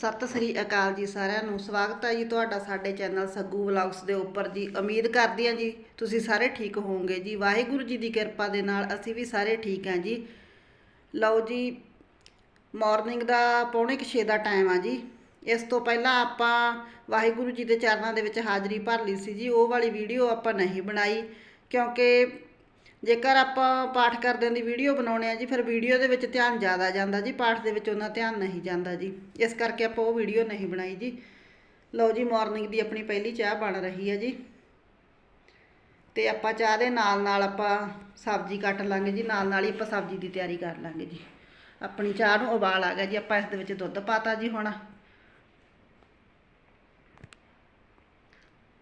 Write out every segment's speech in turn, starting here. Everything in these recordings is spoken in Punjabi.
ਸਤਿ ਸ੍ਰੀ ਅਕਾਲ ਜੀ ਸਾਰਿਆਂ ਨੂੰ। ਸਵਾਗਤ ਹੈ ਜੀ ਤੁਹਾਡਾ ਸਾਡੇ ਚੈਨਲ ਸੱਗੂ ਵਲੌਗਸ ਦੇ ਉੱਪਰ ਜੀ। ਉਮੀਦ ਕਰਦੀ ਹਾਂ ਜੀ ਤੁਸੀਂ ਸਾਰੇ ਠੀਕ ਹੋਵੋਗੇ ਜੀ। ਵਾਹਿਗੁਰੂ ਜੀ ਦੀ ਕਿਰਪਾ ਦੇ ਨਾਲ ਅਸੀਂ ਵੀ ਸਾਰੇ ਠੀਕ ਹਾਂ ਜੀ। ਲਓ ਜੀ ਮਾਰਨਿੰਗ ਦਾ ਪੌਣੇ ਕੁ ਛੇ ਦਾ ਟਾਈਮ ਆ ਜੀ। ਇਸ ਤੋਂ ਪਹਿਲਾਂ ਆਪਾਂ ਵਾਹਿਗੁਰੂ ਜੀ ਦੇ ਚਰਨਾਂ ਦੇ ਵਿੱਚ ਹਾਜ਼ਰੀ ਭਰ ਲਈ ਸੀ ਜੀ। ਉਹ ਵਾਲੀ ਵੀਡੀਓ ਆਪਾਂ ਨਹੀਂ ਬਣਾਈ ਕਿਉਂਕਿ ਜੇਕਰ ਆਪਾਂ ਪਾਠ ਕਰਦਿਆਂ ਦੀ ਵੀਡੀਓ ਬਣਾਉਣੇ ਆ ਜੀ, ਫਿਰ ਵੀਡੀਓ ਦੇ ਵਿੱਚ ਧਿਆਨ ਜ਼ਿਆਦਾ ਜਾਂਦਾ ਜੀ, ਪਾਠ ਦੇ ਵਿੱਚ ਉਹਨਾਂ ਧਿਆਨ ਨਹੀਂ ਜਾਂਦਾ ਜੀ। ਇਸ ਕਰਕੇ ਆਪਾਂ ਉਹ ਵੀਡੀਓ ਨਹੀਂ ਬਣਾਈ ਜੀ। ਲਓ ਜੀ ਮਾਰਨਿੰਗ ਦੀ ਆਪਣੀ ਪਹਿਲੀ ਚਾਹ ਬਣ ਰਹੀ ਹੈ ਜੀ। ਤੇ ਆਪਾਂ ਚਾਹ ਦੇ ਨਾਲ ਨਾਲ ਆਪਾਂ ਸਬਜ਼ੀ ਕੱਟ ਲਾਂਗੇ ਜੀ ਨਾਲ ਨਾਲ ਹੀ ਆਪਾਂ ਸਬਜ਼ੀ ਦੀ ਤਿਆਰੀ ਕਰ ਲਾਂਗੇ ਜੀ। ਆਪਣੀ ਚਾਹ ਨੂੰ ਉਬਾਲ ਆ ਗਿਆ ਜੀ, ਆਪਾਂ ਇਸ ਦੇ ਵਿੱਚ ਦੁੱਧ ਪਾਤਾ ਜੀ ਹੁਣ।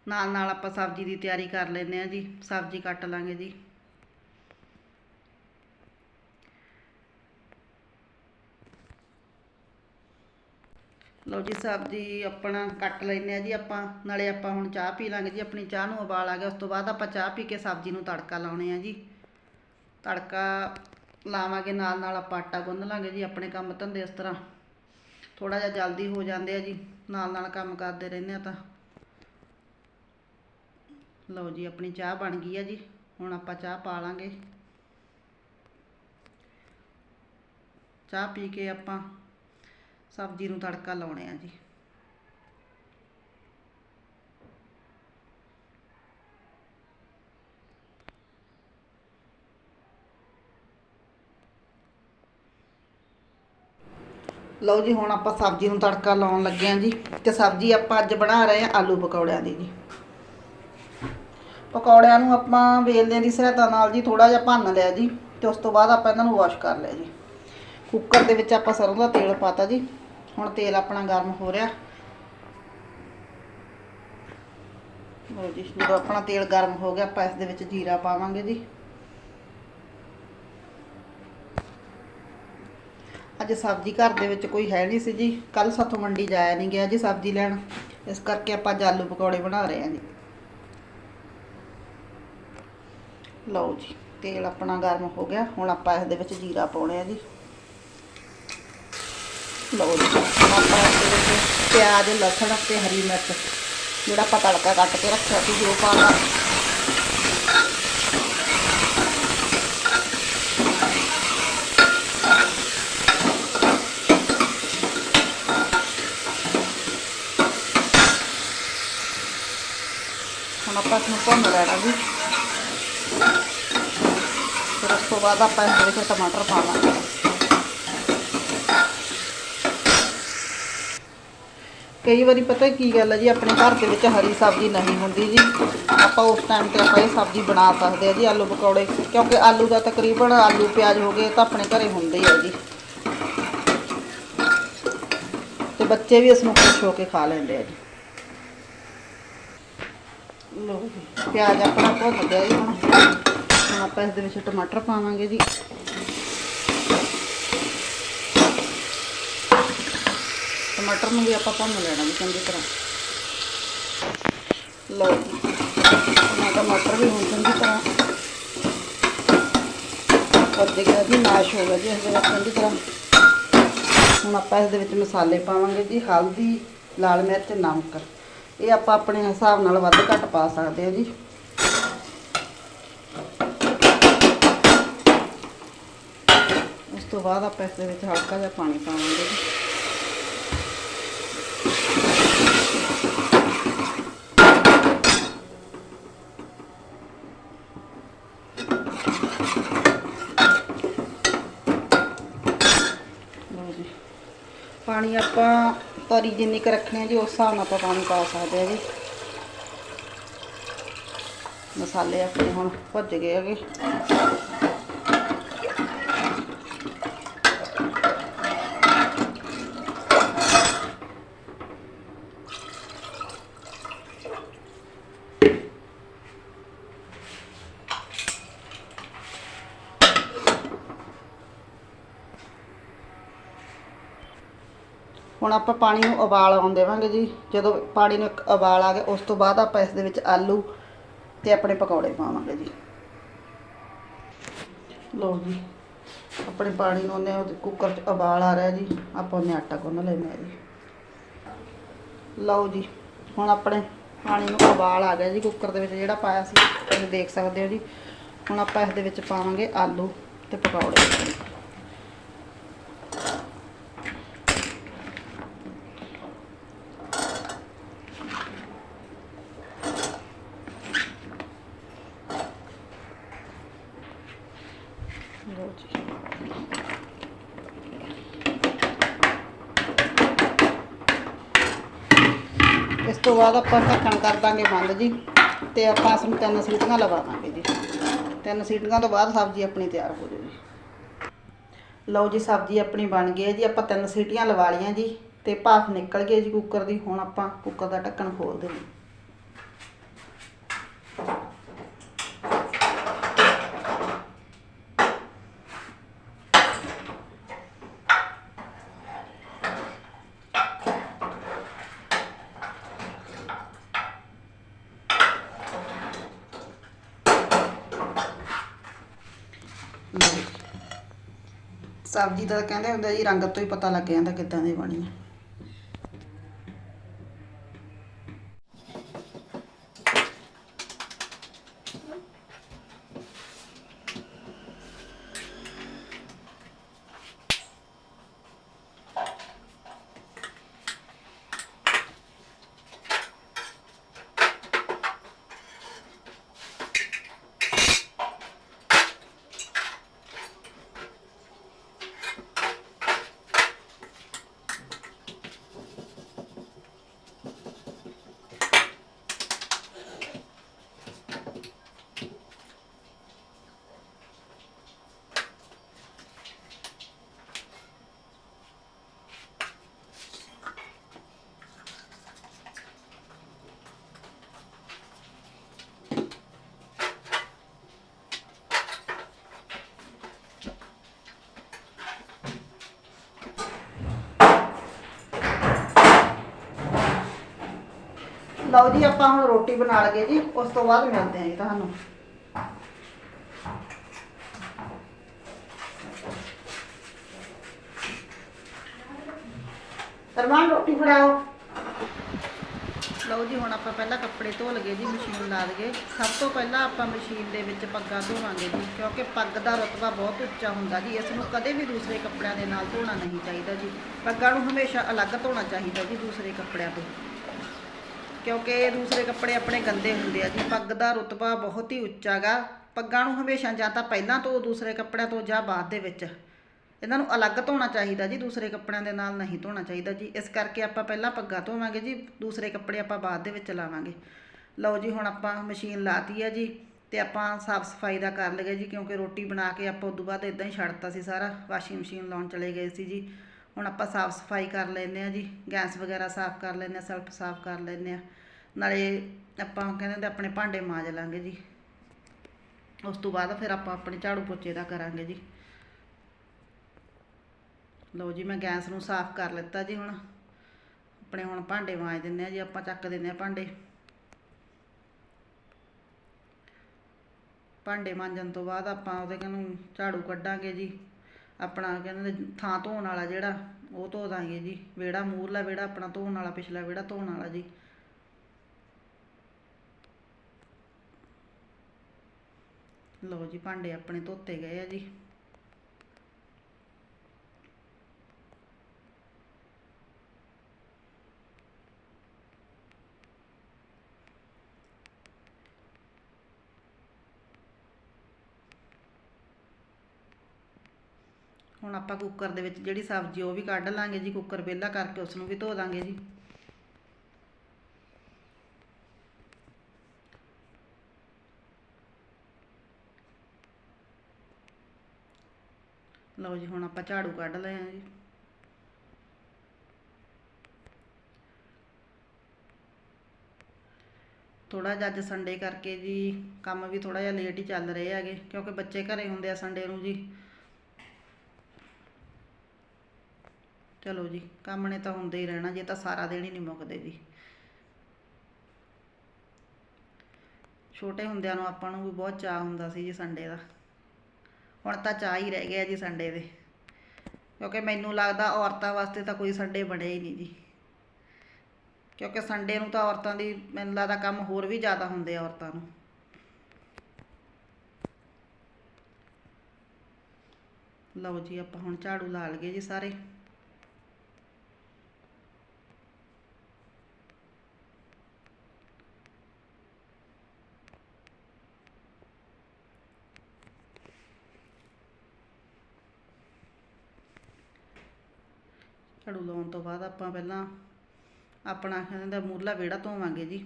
ਨਾਲ ਨਾਲ ਆਪਾਂ ਸਬਜ਼ੀ ਦੀ ਤਿਆਰੀ ਕਰ ਲੈਂਦੇ ਆ ਜੀ, ਸਬਜ਼ੀ ਕੱਟ ਲਾਂਗੇ ਜੀ। ਲਓ ਜੀ ਸਬਜ਼ੀ ਆਪਣਾ ਕੱਟ ਲੈਨੇ ਆ ਜੀ ਆਪਾਂ, ਨਾਲੇ ਆਪਾਂ ਹੁਣ ਚਾਹ ਪੀ ਲਾਂਗੇ ਜੀ, ਆਪਣੀ ਚਾਹ ਨੂੰ ਉਬਾਲ ਆ ਗਿਆ, ਉਸ ਤੋਂ ਬਾਅਦ ਆਪਾਂ ਚਾਹ ਪੀ ਕੇ ਸਬਜ਼ੀ ਨੂੰ ਤੜਕਾ ਲਾਉਣੇ ਆ ਜੀ। ਤੜਕਾ ਲਾਵਾਂਗੇ, ਨਾਲ ਨਾਲ ਆਪਾਂ ਆਟਾ ਗੁੰਨ ਲਾਂਗੇ ਜੀ, ਆਪਣੇ ਕੰਮ ਧੰਦੇ ਇਸ ਤਰ੍ਹਾਂ। ਥੋੜਾ ਜਿਹਾ ਜਲਦੀ ਹੋ ਜਾਂਦੇ ਆ ਜੀ, ਨਾਲ ਨਾਲ ਕੰਮ ਕਰਦੇ ਰਹਿੰਦੇ ਆ ਤਾਂ। ਲਓ ਜੀ, ਆਪਣੀ ਚਾਹ ਬਣ ਗਈ ਆ ਜੀ, ਹੁਣ ਆਪਾਂ ਚਾਹ ਪਾ ਲਾਂਗੇ। ਚਾਹ ਪੀ ਕੇ ਆਪਾਂ ਸਬਜ਼ੀ ਨੂੰ ਤੜਕਾ ਲਾਉਣੇ ਆ ਜੀ। ਲਓ ਜੀ, ਹੁਣ ਆਪਾਂ ਸਬਜ਼ੀ ਨੂੰ ਤੜਕਾ ਲਾਉਣ ਲੱਗੇ ਆ ਜੀ ਤੇ ਸਬਜ਼ੀ ਆਪਾਂ ਅੱਜ ਬਣਾ ਰਹੇ ਆ ਆਲੂ ਪਕੌੜਿਆਂ ਦੀ ਜੀ। ਪਕੌੜਿਆਂ ਨੂੰ ਆਪਾਂ ਵੇਲਦਿਆਂ ਦੀ ਸਹਾਇਤਾ ਨਾਲ ਜੀ ਥੋੜਾ ਜਿਹਾ ਭੰਨ ਲਿਆ ਜੀ ਤੇ ਉਸ ਤੋਂ ਬਾਅਦ ਆਪਾਂ ਇਹਨਾਂ ਨੂੰ ਵਾਸ਼ ਕਰ ਲਿਆ ਜੀ। ਕੁੱਕਰ ਦੇ ਵਿੱਚ ਆਪਾਂ ਸਰੋਂ ਦਾ ਤੇਲ ਪਾਤਾ ਜੀ। ਹੁਣ ਤੇਲ ਆਪਣਾ ਗਰਮ ਹੋ ਰਿਹਾ। ਲਓ ਜੀ, ਜਦੋਂ ਆਪਣਾ ਤੇਲ ਗਰਮ ਹੋ ਗਿਆ, ਆਪਾਂ ਇਸ ਦੇ ਵਿੱਚ ਜੀਰਾ ਪਾਵਾਂਗੇ ਜੀ। ਅੱਜ ਸਬਜ਼ੀ ਘਰ ਦੇ ਵਿੱਚ ਕੋਈ ਹੈ ਨਹੀਂ ਸੀ ਜੀ। ਕੱਲ ਸਾਥੋਂ ਮੰਡੀ ਜਾਇਆ ਨਹੀਂ ਗਿਆ ਜੀ ਸਬਜ਼ੀ ਲੈਣ। ਇਸ ਕਰਕੇ ਆਪਾਂ ਆਲੂ ਪਕੌੜੇ ਬਣਾ ਰਹੇ ਹਾਂ ਜੀ। ਲਓ ਜੀ, ਤੇਲ ਆਪਣਾ ਗਰਮ ਹੋ ਗਿਆ। ਹੁਣ ਆਪਾਂ ਇਸ ਦੇ ਵਿੱਚ ਜੀਰਾ ਪਾਉਣੇ ਆ ਜੀ। ਲਓ ਜੀ। ਆਪਾਂ ਇਸ ਵਿੱਚ ਪਿਆਜ਼, ਲਸਣ ਤੇ ਹਰੀ ਮਿਰਚ। ਜਿਹੜਾ ਆਪਾਂ ਤੜਕਾ ਕੱਟ ਕੇ ਰੱਖਿਆ ਸੀ, ਜੋ ਪਾਣਾ ਹੁਣ ਆਪਾਂ ਇਸ ਭੁੰਨ ਲੈਣਾ ਜੀ। ਫਿਰ ਉਸ ਤੋਂ ਬਾਅਦ ਆਪਾਂ ਇਸ ਵਿੱਚ ਟਮਾਟਰ ਪਾਵਾਂਗੇ। ਕਈ ਵਾਰੀ ਪਤਾ ਕੀ ਗੱਲ ਹੈ ਜੀ, ਆਪਣੇ ਘਰ ਦੇ ਵਿੱਚ ਹਰੀ ਸਬਜ਼ੀ ਨਹੀਂ ਹੁੰਦੀ ਜੀ। ਆਪਾਂ ਉਸ ਟਾਈਮ ਤੇ ਆਪਾਂ ਇਹ ਸਬਜ਼ੀ ਬਣਾ ਸਕਦੇ ਆ ਜੀ, ਆਲੂ ਪਕੌੜੇ। ਕਿਉਂਕਿ ਆਲੂ ਦਾ ਤਕਰੀਬਨ ਆਲੂ ਪਿਆਜ਼ ਹੋ ਗਏ ਤਾਂ ਆਪਣੇ ਘਰੇ ਹੁੰਦੇ ਆ ਜੀ। ਤੇ ਬੱਚੇ ਵੀ ਇਸ ਨੂੰ ਖੁਸ਼ ਹੋ ਕੇ ਖਾ ਲੈਂਦੇ ਆ ਜੀ। ਲਓ ਪਿਆਜ਼ ਆਪਣਾ ਭੁੰਨ ਗਿਆ ਜੀ ਹੁਣ। ਹੁਣ ਆਪਾਂ ਇਸ ਦੇ ਵਿੱਚ ਟਮਾਟਰ ਪਾਵਾਂਗੇ ਜੀ। ਟਮਾਟਰ ਨੂੰ ਵੀ ਆਪਾਂ ਭੁੰਨ ਲੈਣਾ ਜੀ ਚੰਗੀ ਤਰ੍ਹਾਂ। ਲਓ ਜੀ ਟਮਾਟਰ ਵੀ ਹੁਣ ਚੰਗੀ ਤਰ੍ਹਾਂ ਭੁੱਜ ਗਿਆ ਜੀ ਮੈਸ਼ ਹੋ ਗਿਆ ਜੀ ਇਸ ਦੇ ਵਿੱਚ ਚੰਗੀ ਤਰ੍ਹਾਂ। ਹੁਣ ਆਪਾਂ ਇਸ ਦੇ ਵਿੱਚ ਮਸਾਲੇ ਪਾਵਾਂਗੇ ਜੀ, ਹਲਦੀ, ਲਾਲ ਮਿਰਚ, ਨਮਕ। ਇਹ ਆਪਾਂ ਆਪਣੇ ਹਿਸਾਬ ਨਾਲ ਵੱਧ ਘੱਟ ਪਾ ਸਕਦੇ ਹਾਂ ਜੀ। ਉਸ ਤੋਂ ਬਾਅਦ ਆਪਾਂ ਇਸ ਦੇ ਵਿੱਚ ਹਲਕਾ ਜਿਹਾ ਪਾਣੀ ਪਾਵਾਂਗੇ ਜੀ ਲਓ ਜੀ ਪਾਣੀ ਆਪਾਂ ਤਰੀ ਜਿੰਨੀ ਕੁ ਰੱਖਣੀ ਹੈ ਜੀ, ਉਸ ਹਿਸਾਬ ਨਾਲ ਆਪਾਂ ਪਾਣੀ ਪਾ ਸਕਦੇ ਹਾਂ ਜੀ। ਮਸਾਲੇ ਆਪਣੇ ਹੁਣ ਭੁੱਜ ਗਏ ਹੈਗੇ। ਹੁਣ ਆਪਾਂ ਪਾਣੀ ਨੂੰ ਉਬਾਲ ਆਉਣ ਦੇਵਾਂਗੇ ਜੀ। ਜਦੋਂ ਪਾਣੀ ਨੂੰ ਇੱਕ ਉਬਾਲ ਆ ਗਿਆ, ਉਸ ਤੋਂ ਬਾਅਦ ਆਪਾਂ ਇਸ ਦੇ ਵਿੱਚ ਆਲੂ ਤੇ ਆਪਣੇ ਪਕੌੜੇ ਪਾਵਾਂਗੇ ਜੀ। ਲਓ ਜੀ, ਆਪਣੇ ਪਾਣੀ ਨੂੰ ਉਹਨੇ ਕੁੱਕਰ 'ਚ ਉਬਾਲ ਆ ਰਿਹਾ ਜੀ। ਆਪਾਂ ਉਹਨੇ ਆਟਾ ਗੁੰਨ ਲੈਣਾ ਜੀ। ਲਓ ਜੀ, ਹੁਣ ਆਪਣੇ ਪਾਣੀ ਨੂੰ ਉਬਾਲ ਆ ਗਿਆ ਜੀ ਕੁੱਕਰ ਦੇ ਵਿੱਚ ਜਿਹੜਾ ਪਾਇਆ ਸੀ, ਤੁਸੀਂ ਦੇਖ ਸਕਦੇ ਹੋ ਜੀ। ਹੁਣ ਆਪਾਂ ਇਸ ਦੇ ਵਿੱਚ ਪਾਵਾਂਗੇ ਆਲੂ ਤੇ ਪਕੌੜੇ। ਲਓ ਜੀ ਇਸ ਤੋਂ ਬਾਅਦ ਆਪਾਂ ਢੱਕਣ ਕਰ ਦਾਂਗੇ ਬੰਦ ਜੀ, ਤੇ ਆਪਾਂ ਇਸ ਨੂੰ ਤਿੰਨ ਸੀਟੀਆਂ ਲਵਾਵਾਂਗੇ ਜੀ। ਤਿੰਨ ਸੀਟੀਆਂ ਤੋਂ ਬਾਅਦ ਸਬਜ਼ੀ ਆਪਣੀ ਤਿਆਰ ਹੋ ਜਾਊਗੀ ਲਓ ਜੀ, ਸਬਜ਼ੀ ਆਪਣੀ ਬਣ ਗਈ ਹੈ ਜੀ, ਆਪਾਂ ਤਿੰਨ ਸੀਟੀਆਂ ਲਵਾ ਲਈਆਂ ਜੀ, ਤੇ ਭਾਫ ਨਿਕਲ ਗਈ ਜੀ ਕੁੱਕਰ ਦੀ, ਹੁਣ ਆਪਾਂ ਕੁੱਕਰ ਦਾ ਢੱਕਣ ਖੋਲ ਦਿੰਦੇ ਲਓ ਜੀ। ਸਬਜ਼ੀ ਦਾ ਕਹਿੰਦੇ ਹੁੰਦੇ ਜੀ ਰੰਗ ਤੋਂ ਹੀ ਪਤਾ ਲੱਗ ਜਾਂਦਾ ਕਿੱਦਾਂ ਦੀ ਬਣੀ ਹੈ ਲਓ ਜੀ, ਆਪਾਂ ਹੁਣ ਰੋਟੀ ਬਣਾ ਲਗੇ ਜੀ, ਉਸ ਤੋਂ ਬਾਅਦ ਮਿਲਦੇ ਹਾਂ ਜੀ ਤੁਹਾਨੂੰ। ਅਰਮਾਨ, ਰੋਟੀ ਫੜਾਓ। ਲਓ ਜੀ, ਹੁਣ ਆਪਾਂ ਪਹਿਲਾਂ ਕੱਪੜੇ ਧੋ ਲਗੇ ਜੀ, ਮਸ਼ੀਨ ਲਾ ਦਗੇ ਸਭ ਤੋਂ ਪਹਿਲਾਂ ਆਪਾਂ ਮਸ਼ੀਨ ਦੇ ਵਿੱਚ ਪੱਗਾਂ ਧੋਵਾਂਗੇ ਜੀ, ਕਿਉਂਕਿ ਪੱਗ ਦਾ ਰਤਬਾ ਬਹੁਤ ਉੱਚਾ ਹੁੰਦਾ ਜੀ। ਇਸ ਨੂੰ ਕਦੇ ਵੀ ਦੂਸਰੇ ਕੱਪੜਿਆਂ ਦੇ ਨਾਲ ਧੋਣਾ ਨਹੀਂ ਚਾਹੀਦਾ ਜੀ। ਪੱਗਾਂ ਨੂੰ ਹਮੇਸ਼ਾ ਅਲੱਗ ਧੋਣਾ ਚਾਹੀਦਾ ਜੀ, ਦੂਸਰੇ ਕੱਪੜਿਆਂ ਤੋਂ। ਕਿਉਂਕਿ ਦੂਸਰੇ ਕੱਪੜੇ ਆਪਣੇ ਗੰਦੇ ਹੁੰਦੇ ਆ ਜੀ। ਪੱਗ ਦਾ ਰੁਤਬਾ ਬਹੁਤ ਹੀ ਉੱਚਾ ਗਾ। ਪੱਗਾਂ ਨੂੰ ਹਮੇਸ਼ਾ ਜਾਂ ਤਾਂ ਪਹਿਲਾਂ ਤੋਂ ਦੂਸਰੇ ਕੱਪੜਿਆਂ ਤੋਂ ਜਾਂ ਬਾਅਦ ਦੇ ਵਿੱਚ। ਇਹਨਾਂ ਨੂੰ ਅਲੱਗ ਧੋਣਾ ਚਾਹੀਦਾ ਜੀ, ਦੂਸਰੇ ਕੱਪੜਿਆਂ ਦੇ ਨਾਲ ਨਹੀਂ ਧੋਣਾ ਚਾਹੀਦਾ ਜੀ। ਇਸ ਕਰਕੇ ਆਪਾਂ ਪਹਿਲਾਂ ਪੱਗਾਂ ਧੋਵਾਂਗੇ ਜੀ, ਦੂਸਰੇ ਕੱਪੜੇ ਆਪਾਂ ਬਾਅਦ ਦੇ ਵਿੱਚ ਲਾਵਾਂਗੇ। ਲਓ ਜੀ, ਹੁਣ ਆਪਾਂ ਮਸ਼ੀਨ ਲਾਤੀ ਹੈ ਜੀ ਤੇ ਆਪਾਂ ਸਾਫ਼ ਸਫ਼ਾਈ ਦਾ ਕਰ ਲਗੇ ਜੀ, ਕਿਉਂਕਿ ਰੋਟੀ ਬਣਾ ਕੇ ਆਪਾਂ ਉਦੋਂ ਬਾਅਦ ਇਦਾਂ ਹੀ ਛੱਡਤਾ ਸੀ ਸਾਰਾ। ਵਾਸ਼ਿੰਗ ਮਸ਼ੀਨ ਲਾਉਣ ਚਲੇ ਗਏ ਸੀ ਜੀ। ਹੁਣ ਆਪਾਂ ਸਾਫ਼ ਸਫ਼ਾਈ ਕਰ ਲੈਂਦੇ ਆ ਜੀ, ਗੈਸ ਵਗੈਰਾ ਸਾਫ਼ ਕਰ ਲੈਂਦੇ ਆ ਸੈਲਫ ਸਾਫ਼ ਕਰ ਲੈਂਦੇ ਆ ਨਾਲੇ ਆਪਾਂ ਕਹਿੰਦੇ ਹੁੰਦੇ ਆਪਣੇ ਭਾਂਡੇ ਮਾਂਜ ਲਾਂਗੇ ਜੀ। ਉਸ ਤੋਂ ਬਾਅਦ ਫਿਰ ਆਪਾਂ ਆਪਣੇ ਝਾੜੂ ਪੋਚੇ ਦਾ ਕਰਾਂਗੇ ਜੀ। ਲਓ ਜੀ, ਮੈਂ ਗੈਸ ਨੂੰ ਸਾਫ਼ ਕਰ ਲਿੱਤਾ ਜੀ ਹੁਣ। ਆਪਣੇ ਹੁਣ ਭਾਂਡੇ ਮਾਂਜ ਦਿੰਦੇ ਆ ਜੀ, ਆਪਾਂ ਚੱਕ ਦਿੰਦੇ ਆ ਭਾਂਡੇ। ਭਾਂਡੇ ਮਾਂਜਣ ਤੋਂ ਬਾਅਦ ਆਪਾਂ ਉਹਦੇ ਨੂੰ ਝਾੜੂ ਕੱਢਾਂਗੇ ਜੀ। ਆਪਣਾ ਕਹਿੰਦੇ ਥਾਂ ਧੋਣ ਵਾਲਾ ਜਿਹੜਾ, ਉਹ ਧੋ ਦਾਂਗੇ ਜੀ। ਵਿਹੜਾ ਮੂਰਲਾ ਵਿਹੜਾ ਆਪਣਾ ਧੋਣ ਵਾਲਾ, ਪਿਛਲਾ ਵਿਹੜਾ ਧੋਣ ਵਾਲਾ ਜੀ। ਲਓ ਜੀ ਭਾਂਡੇ ਆਪਣੇ ਧੋਤੇ ਗਏ ਆ ਜੀ। ਹੁਣ ਆਪਾਂ ਕੁੱਕਰ ਦੇ ਵਿੱਚ ਜਿਹੜੀ ਸਬਜ਼ੀ ਉਹ ਵੀ ਕੱਢ ਲਾਂਗੇ ਜੀ ਕੁੱਕਰ ਵਿਹਲਾ ਕਰਕੇ ਉਸ ਨੂੰ ਵੀ ਧੋ ਲਾਂਗੇ ਜੀ। ਲਓ ਜੀ, ਹੁਣ ਆਪਾਂ ਝਾੜੂ ਕੱਢ ਲਏ ਆ ਜੀ। ਥੋੜਾ ਜਿਹਾ ਅੱਜ ਸੰਡੇ ਕਰਕੇ ਜੀ, ਕੰਮ ਵੀ ਥੋੜਾ ਜਿਹਾ ਲੇਟ ਹੀ ਚੱਲ ਰਹੇ ਹੈਗੇ, ਕਿਉਂਕਿ ਬੱਚੇ ਘਰੇ ਹੁੰਦੇ ਆ ਸੰਡੇ ਨੂੰ ਜੀ। ਚਲੋ ਜੀ, ਕੰਮ ਨੇ ਤਾਂ ਹੁੰਦੇ ਹੀ ਰਹਿਣਾ, ਜੇ ਤਾਂ ਸਾਰਾ ਦਿਨ ਹੀ ਨਹੀਂ ਮੁੱਕਦੇ ਜੀ। ਛੋਟੇ ਹੁੰਦਿਆਂ ਨੂੰ ਆਪਾਂ ਨੂੰ ਵੀ ਬਹੁਤ ਚਾਹ ਹੁੰਦਾ ਸੀ ਜੀ ਸੰਡੇ ਦਾ। ਹੁਣ ਤਾਂ ਚਾਹ ਹੀ ਰਹਿ ਗਿਆ ਜੀ ਸੰਡੇ ਦੇ। ਕਿਉਂਕਿ ਮੈਨੂੰ ਲੱਗਦਾ ਔਰਤਾਂ ਵਾਸਤੇ ਤਾਂ ਕੋਈ ਸੰਡੇ ਬਣੇ ਹੀ ਨਹੀਂ ਜੀ। ਕਿਉਂਕਿ ਸੰਡੇ ਨੂੰ ਤਾਂ ਔਰਤਾਂ ਦੀ, ਮੈਨੂੰ ਲੱਗਦਾ ਕੰਮ ਹੋਰ ਵੀ ਜ਼ਿਆਦਾ ਹੁੰਦੇ ਆ ਔਰਤਾਂ ਨੂੰ। ਲਓ ਜੀ, ਆਪਾਂ ਹੁਣ ਝਾੜੂ ਲਾ ਲਈਏ ਜੀ ਸਾਰੇ। ਝਾੜੂ ਲਾਉਣ ਤੋਂ ਬਾਅਦ ਆਪਾਂ ਪਹਿਲਾਂ ਆਪਣਾ ਕਹਿੰਦੇ ਮੂਰਲਾ ਵਿਹੜਾ ਧੋਵਾਂਗੇ ਜੀ।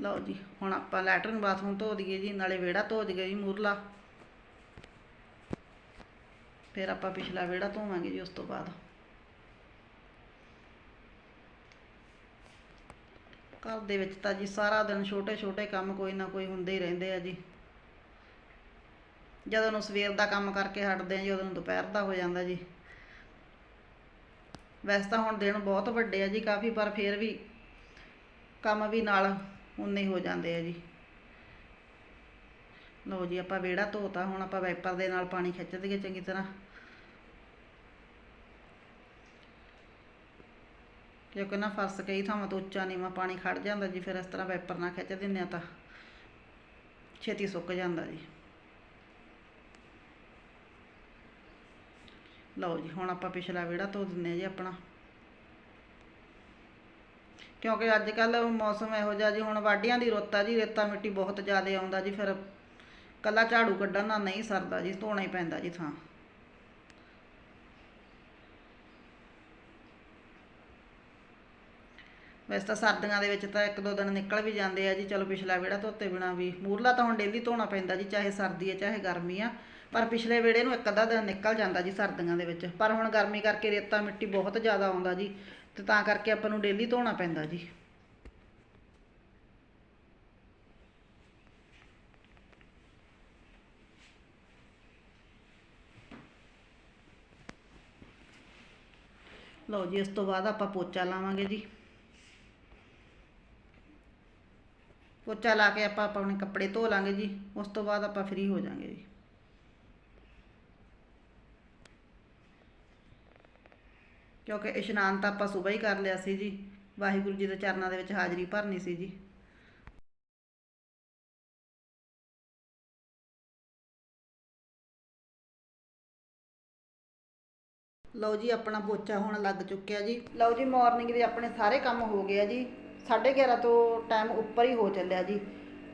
ਲਓ ਜੀ, ਹੁਣ ਆਪਾਂ ਲੈਟਰਨ ਬਾਥਰੂਮ ਧੋ ਦਈਏ ਜੀ, ਨਾਲੇ ਵਿਹੜਾ ਧੋ ਦਈਏ ਜੀ ਮੂਰਲਾ। ਫਿਰ ਆਪਾਂ ਪਿਛਲਾ ਵਿਹੜਾ ਧੋਵਾਂਗੇ ਜੀ ਉਸ ਤੋਂ ਬਾਅਦ। ਘਰ ਦੇ ਵਿੱਚ ਤਾਂ ਜੀ ਸਾਰਾ ਦਿਨ ਛੋਟੇ ਛੋਟੇ ਕੰਮ ਕੋਈ ਨਾ ਕੋਈ ਹੁੰਦੇ ਹੀ ਰਹਿੰਦੇ ਆ ਜੀ। ਜਦੋਂ ਨੂੰ ਸਵੇਰ ਦਾ ਕੰਮ ਕਰਕੇ ਹਟਦੇ ਆ ਜੀ, ਉਦੋਂ ਨੂੰ ਦੁਪਹਿਰ ਦਾ ਹੋ ਜਾਂਦਾ ਜੀ। ਵੈਸੇ ਤਾਂ ਹੁਣ ਦਿਨ ਬਹੁਤ ਵੱਡੇ ਆ ਜੀ ਕਾਫੀ, ਪਰ ਫਿਰ ਵੀ ਕੰਮ ਵੀ ਨਾਲ ਉਨੇ ਹੋ ਜਾਂਦੇ ਆ ਜੀ। ਲਓ ਜੀ, ਆਪਾਂ ਵਿਹੜਾ ਧੋਤਾ, ਹੁਣ ਆਪਾਂ ਵਾਈਪਰ ਦੇ ਨਾਲ ਪਾਣੀ ਖਿੱਚ ਦਈਏ ਚੰਗੀ ਤਰ੍ਹਾਂ। ਕਿਉਂਕਿ ਨਾ ਫਰਸ਼ ਕਈ ਥਾਵਾਂ ਤੋਂ ਉੱਚਾ ਨੀਵਾਂ ਪਾਣੀ ਖੜ ਜਾਂਦਾ ਜੀ, ਫਿਰ ਇਸ ਤਰ੍ਹਾਂ ਵਾਈਪਰ ਨਾਲ ਖਿੱਚ ਦਿੰਦੇ ਆ ਤਾਂ ਛੇਤੀ ਸੁੱਕ ਜਾਂਦਾ ਜੀ। ਲਓ ਜੀ, ਹੁਣ ਆਪਾਂ ਪਿਛਲਾ ਵਿਹੜਾ ਧੋ ਦਿੰਦੇ ਆ ਜੀ ਆਪਣਾ। ਕਿਉਂਕਿ ਅੱਜ ਕੱਲ ਮੌਸਮ ਇਹੋ ਜਿਹਾ ਜੀ, ਹੁਣ ਵਾਢੀਆਂ ਦੀ ਰੁੱਤ ਆ ਜੀ, ਰੇਤਾ ਮਿੱਟੀ ਬਹੁਤ ਜ਼ਿਆਦਾ ਆਉਂਦਾ ਜੀ, ਫਿਰ ਕੱਲਾ ਝਾੜੂ ਕੱਢਣ ਨਾਲ ਨਹੀਂ ਸਰਦਾ ਜੀ, ਧੋਣਾ ਹੀ ਪੈਂਦਾ ਜੀ ਥਾਂ। ਵੈਸੇ ਤਾਂ ਸਰਦੀਆਂ ਦੇ ਵਿੱਚ ਤਾਂ ਇੱਕ ਦੋ ਦਿਨ ਨਿਕਲ ਵੀ ਜਾਂਦੇ ਆ ਜੀ, ਚਲੋ ਪਿਛਲਾ ਵਿਹੜਾ ਧੋਤੇ ਬਿਨਾ ਵੀ। ਮੂਰਲਾ ਤਾਂ ਹੁਣ ਡੇਲੀ ਧੋਣਾ ਪੈਂਦਾ ਜੀ, ਚਾਹੇ ਸਰਦੀ ਹੈ ਚਾਹੇ ਗਰਮੀ ਆ। ਪਰ ਪਿਛਲੇ ਵਿਹੜੇ ਨੂੰ ਇੱਕ ਅੱਧਾ ਦਿਨ ਨਿਕਲ ਜਾਂਦਾ ਜੀ ਸਰਦੀਆਂ ਦੇ ਵਿੱਚ। ਪਰ ਹੁਣ ਗਰਮੀ ਕਰਕੇ ਰੇਤਾ ਮਿੱਟੀ ਬਹੁਤ ਜ਼ਿਆਦਾ ਆਉਂਦਾ ਜੀ, ਤੇ ਤਾਂ ਕਰਕੇ ਆਪਾਂ ਨੂੰ ਡੇਲੀ ਧੋਣਾ ਪੈਂਦਾ ਜੀ। ਲਓ ਜੀ, ਇਸ ਤੋਂ ਬਾਅਦ ਆਪਾਂ ਪੋਚਾ ਲਾਵਾਂਗੇ ਜੀ। ਪੋਚਾ ਲਾ ਕੇ ਆਪਾਂ ਆਪਣੇ ਕੱਪੜੇ ਧੋ ਲਾਂਗੇ ਜੀ, ਉਸ ਤੋਂ ਬਾਅਦ ਆਪਾਂ ਫ੍ਰੀ ਹੋ ਜਾਾਂਗੇ ਜੀ। ਕਿਉਂਕਿ ਇਸ਼ਨਾਨ ਤਾਂ ਆਪਾਂ ਸਵੇਰ ਹੀ ਕਰ ਲਿਆ ਸੀ ਜੀ, ਵਾਹਿਗੁਰੂ ਜੀ ਦੇ ਚਰਨਾਂ ਦੇ ਵਿੱਚ ਹਾਜ਼ਰੀ ਭਰਨੀ ਸੀ ਜੀ। ਲਓ ਜੀ, ਆਪਣਾ ਪੋਚਾ ਹੁਣ ਲੱਗ ਚੁੱਕਿਆ ਜੀ। ਲਓ ਜੀ ਮਾਰਨਿੰਗ ਦੇ ਆਪਣੇ ਸਾਰੇ ਕੰਮ ਹੋ ਗਏ ਆ ਜੀ। 11:30 ਤੋਂ ਟਾਈਮ ਉੱਪਰ ਹੀ ਹੋ ਚੱਲਿਆ ਜੀ।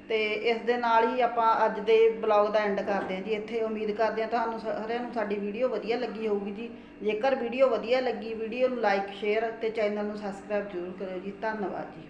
ਤੇ ਇਸ ਦੇ ਨਾਲ ਹੀ ਆਪਾਂ ਅੱਜ ਦੇ ਬਲੌਗ ਦਾ ਐਂਡ ਕਰਦੇ ਹਾਂ ਜੀ। ਇੱਥੇ ਉਮੀਦ ਕਰਦੇ ਹਾਂ ਤੁਹਾਨੂੰ ਸਾਰਿਆਂ ਨੂੰ ਸਾਡੀ ਵੀਡੀਓ ਵਧੀਆ ਲੱਗੀ ਹੋਊਗੀ ਜੀ। ਜੇਕਰ ਵੀਡੀਓ ਵਧੀਆ ਲੱਗੀ ਵੀਡੀਓ ਨੂੰ ਲਾਈਕ ਸ਼ੇਅਰ ਤੇ ਚੈਨਲ ਨੂੰ ਸਬਸਕ੍ਰਾਈਬ ਜ਼ਰੂਰ ਕਰਿਓ ਜੀ। ਧੰਨਵਾਦ ਜੀ।